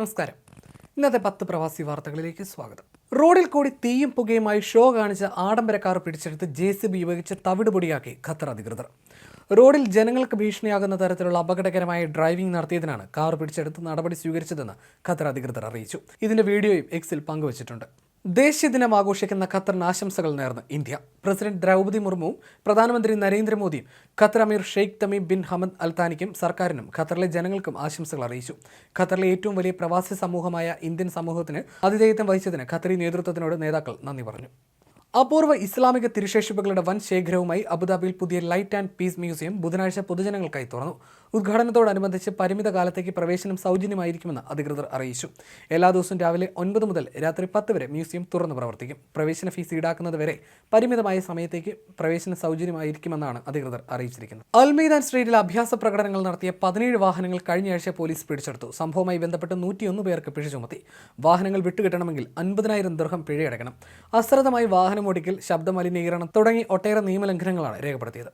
നമസ്കാരം. ഇന്നത്തെ പത്ത് പ്രവാസി വാർത്തകളിലേക്ക് സ്വാഗതം. റോഡിൽ കൂടി തീയും പുകയുമായി ഷോ കാണിച്ച ആഡംബര കാർ പിടിച്ചെടുത്ത് ജെ സി ബി ഉപയോഗിച്ച് തവിടുപൊടിയാക്കി ഖത്തർ അധികൃതർ. റോഡിൽ ജനങ്ങൾക്ക് ഭീഷണിയാകുന്ന തരത്തിലുള്ള അപകടകരമായ ഡ്രൈവിംഗ് നടത്തിയതിനാണ് കാർ പിടിച്ചെടുത്ത് നടപടി സ്വീകരിച്ചതെന്ന് ഖത്തർ അധികൃതർ അറിയിച്ചു. ഇതിന്റെ വീഡിയോയും എക്സിൽ പങ്കുവച്ചിട്ടുണ്ട്. ദേശീയ ദിനം ആഘോഷിക്കുന്ന ഖത്തറിന് ആശംസകൾ നേർന്ന് ഇന്ത്യ. പ്രസിഡന്റ് ദ്രൗപദി മുർമുവും പ്രധാനമന്ത്രി നരേന്ദ്രമോദിയും ഖത്തർ അമീർ ഷെയ്ഖ് തമീം ബിൻ ഹമദ് അൽത്താനിക്കും സർക്കാരിനും ഖത്തറിലെ ജനങ്ങൾക്കും ആശംസകൾ അറിയിച്ചു. ഖത്തറിലെ ഏറ്റവും വലിയ പ്രവാസി സമൂഹമായ ഇന്ത്യൻ സമൂഹത്തിന് ആതിഥേയത്വം വഹിച്ചതിന് ഖത്തറി നേതൃത്വത്തിനോട് നേതാക്കൾ നന്ദി പറഞ്ഞു. അപൂർവ ഇസ്ലാമിക തിരുശേഷിപ്പുകളുടെ വൻ ശേഖരവുമായി അബുദാബിയിൽ പുതിയ ലൈറ്റ് ആൻഡ് പീസ് മ്യൂസിയം ബുധനാഴ്ച പൊതുജനങ്ങൾക്കായി തുറന്നു. ഉദ്ഘാടനത്തോടനുബന്ധിച്ച് പരിമിത കാലത്തേക്ക് പ്രവേശനം സൗജന്യമായിരിക്കുമെന്ന് അധികൃതർ അറിയിച്ചു. എല്ലാ ദിവസവും രാവിലെ ഒൻപത് മുതൽ രാത്രി പത്ത് വരെ മ്യൂസിയം തുറന്നു പ്രവർത്തിക്കും. പ്രവേശന ഫീസ് ഈടാക്കുന്നത് വരെ പരിമിതമായ സമയത്തേക്ക് പ്രവേശനം സൗജന്യമായിരിക്കുമെന്നാണ് അധികൃതർ അറിയിച്ചിരിക്കുന്നത്. അൽമീദാൻ സ്ട്രീറ്റിൽ അഭ്യാസ പ്രകടനങ്ങൾ നടത്തിയ പതിനേഴ് വാഹനങ്ങൾ കഴിഞ്ഞയാഴ്ച പോലീസ് പിടിച്ചെടുത്തു. സംഭവവുമായി ബന്ധപ്പെട്ട് നൂറ്റിയൊന്ന് പേർക്ക് പിഴ ചുമത്തി വാഹനങ്ങൾ വിട്ടുകിട്ടണമെങ്കിൽ അൻപതിനായിരം ദൃഹം പിഴയടക്കണം അശ്രദ്ധമായി വാഹനമോടിക്കൽ ശബ്ദ ശബ്ദമലിനീകരണം തുടങ്ങി ഒട്ടേറെ നിയമലംഘനങ്ങളാണ് രേഖപ്പെടുത്തിയത്.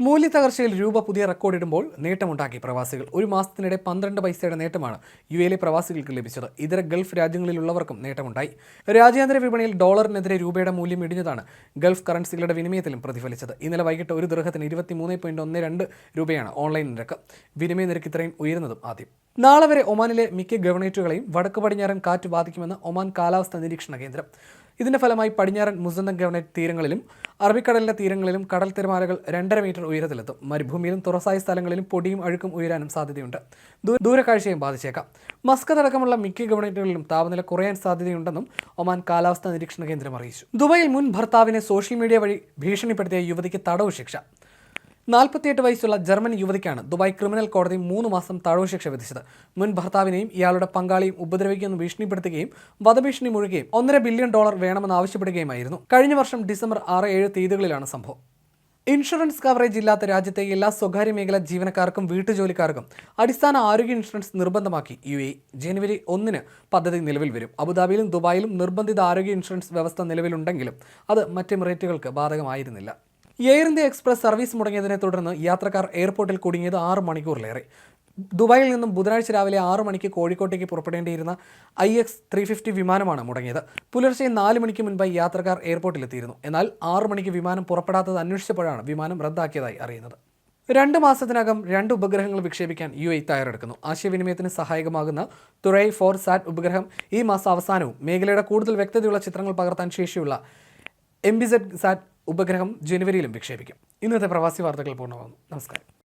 മൂല്യത്തകർച്ചയിൽ രൂപ പുതിയ റെക്കോർഡിടുമ്പോൾ നേട്ടമുണ്ടാക്കി പ്രവാസികൾ. ഒരു മാസത്തിനിടെ പന്ത്രണ്ട് പൈസയുടെ നേട്ടമാണ് യു എയിലെ പ്രവാസികൾക്ക് ലഭിച്ചത്. ഇതര ഗൾഫ് രാജ്യങ്ങളിലുള്ളവർക്കും നേട്ടമുണ്ടായി. രാജ്യാന്തര വിപണിയിൽ ഡോളറിനെതിരെ രൂപയുടെ മൂല്യം ഇടിഞ്ഞതാണ് ഗൾഫ് കറൻസികളുടെ വിനിമയത്തിലും പ്രതിഫലിച്ചത്. ഇന്നലെ വൈകിട്ട് ഒരു ദൃഹത്തിന് ഇരുപത്തിമൂന്ന് പോയിന്റ് ഒന്ന് രണ്ട് രൂപയാണ് ഓൺലൈൻ നിരക്ക്. വിനിമയ നിരക്ക് ഇത്രയും ഉയരുന്നതും ആദ്യം. നാളെ വരെ ഒമാനിലെ മിക്ക ഗവർണേറ്റുകളെയും വടക്ക് പടിഞ്ഞാറൻ കാറ്റ് ബാധിക്കുമെന്ന് ഒമാൻ കാലാവസ്ഥാ നിരീക്ഷണ കേന്ദ്രം. ഇതിന്റെ ഫലമായി പടിഞ്ഞാറൻ മുസന്തം ഗവണേറ്റ് തീരങ്ങളിലും അറബിക്കടലിന്റെ തീരങ്ങളിലും കടൽ തിരമാലകൾ രണ്ടര മീറ്റർ ഉയരത്തിലെത്തും. മരുഭൂമിയിലും തുറസായ സ്ഥലങ്ങളിലും പൊടിയും അഴുക്കും ഉയരാനും സാധ്യതയുണ്ട്. ദൂരക്കാഴ്ചയും ബാധിച്ചേക്കാം. മസ്കത്ത് അടക്കമുള്ള മിക്ക ഗവൺമെന്റുകളിലും താപനില കുറയാൻ സാധ്യതയുണ്ടെന്നും ഒമാൻ കാലാവസ്ഥാ നിരീക്ഷണ കേന്ദ്രം അറിയിച്ചു. ദുബായിൽ മുൻ ഭർത്താവിനെ സോഷ്യൽ മീഡിയ വഴി ഭീഷണിപ്പെടുത്തിയ യുവതിക്ക് തടവ് ശിക്ഷ നാൽപ്പത്തിയെട്ട് വയസ്സുള്ള ജർമ്മൻ യുവതിക്കാണ് ദുബായ് ക്രിമിനൽ കോടതി മൂന്ന് മാസം തടവ് ശിക്ഷ വിധിച്ചത്. മുൻ ഭർത്താവിനെയും ഇയാളുടെ പങ്കാളിയും ഉപദ്രവിക്കുമെന്ന് ഭീഷണിപ്പെടുത്തുകയും വധഭീഷണി മുഴുകുകയും ഒന്നര ബില്യൺ ഡോളർ വേണമെന്ന് ആവശ്യപ്പെടുകയുമായിരുന്നു. കഴിഞ്ഞ വർഷം ഡിസംബർ ആറ് ഏഴ് തീയതികളിലാണ് സംഭവം. ഇൻഷുറൻസ് കവറേജ് ഇല്ലാത്ത രാജ്യത്തെ എല്ലാ സ്വകാര്യ മേഖലാ ജീവനക്കാർക്കും വീട്ടുജോലിക്കാർക്കും അടിസ്ഥാന ആരോഗ്യ ഇൻഷുറൻസ് നിർബന്ധമാക്കി യു എ ജനുവരി ഒന്നിന് പദ്ധതി നിലവിൽ വരും. അബുദാബിയിലും ദുബായിലും നിർബന്ധിത ആരോഗ്യ ഇൻഷുറൻസ് വ്യവസ്ഥ നിലവിലുണ്ടെങ്കിലും അത് മറ്റ് എമിറേറ്റുകൾക്ക് ബാധകമായിരുന്നില്ല. എയർ ഇന്ത്യ എക്സ്പ്രസ് സർവീസ് മുടങ്ങിയതിനെ തുടർന്ന് യാത്രക്കാർ എയർപോർട്ടിൽ കുടുങ്ങിയത് ആറ് മണിക്കൂറിലേറെ. ദുബായിൽ നിന്നും ബുധനാഴ്ച രാവിലെ ആറു മണിക്ക് കോഴിക്കോട്ടേക്ക് പുറപ്പെടേണ്ടിയിരുന്ന ഐ എക്സ് ത്രീ ഫിഫ്റ്റി വിമാനമാണ് മുടങ്ങിയത്. പുലർച്ചെ നാല് മണിക്ക് മുൻപായി യാത്രക്കാർ എയർപോർട്ടിലെത്തിയിരുന്നു എന്നാൽ ആറു മണിക്ക് വിമാനം പുറപ്പെടാത്തത് അന്വേഷിച്ചപ്പോഴാണ് വിമാനം റദ്ദാക്കിയതായി അറിയുന്നത്. രണ്ട് മാസത്തിനകം രണ്ട് ഉപഗ്രഹങ്ങൾ വിക്ഷേപിക്കാൻ യു എ തയ്യാറെടുക്കുന്നു. ആശയവിനിമയത്തിന് സഹായകമാകുന്ന തുറൈ ഫോർ സാറ്റ് ഉപഗ്രഹം ഈ മാസം അവസാനവും മേഖലയുടെ കൂടുതൽ വ്യക്തതയുള്ള ചിത്രങ്ങൾ പകർത്താൻ ശേഷിയുള്ള എം ബി സെറ്റ് സാറ്റ് ഉപഗ്രഹം ജനുവരിയിലും വിക്ഷേപിക്കും. ഇന്നത്തെ പ്രവാസി വാർത്തകൾ പൂർണമാകുന്നു. നമസ്കാരം.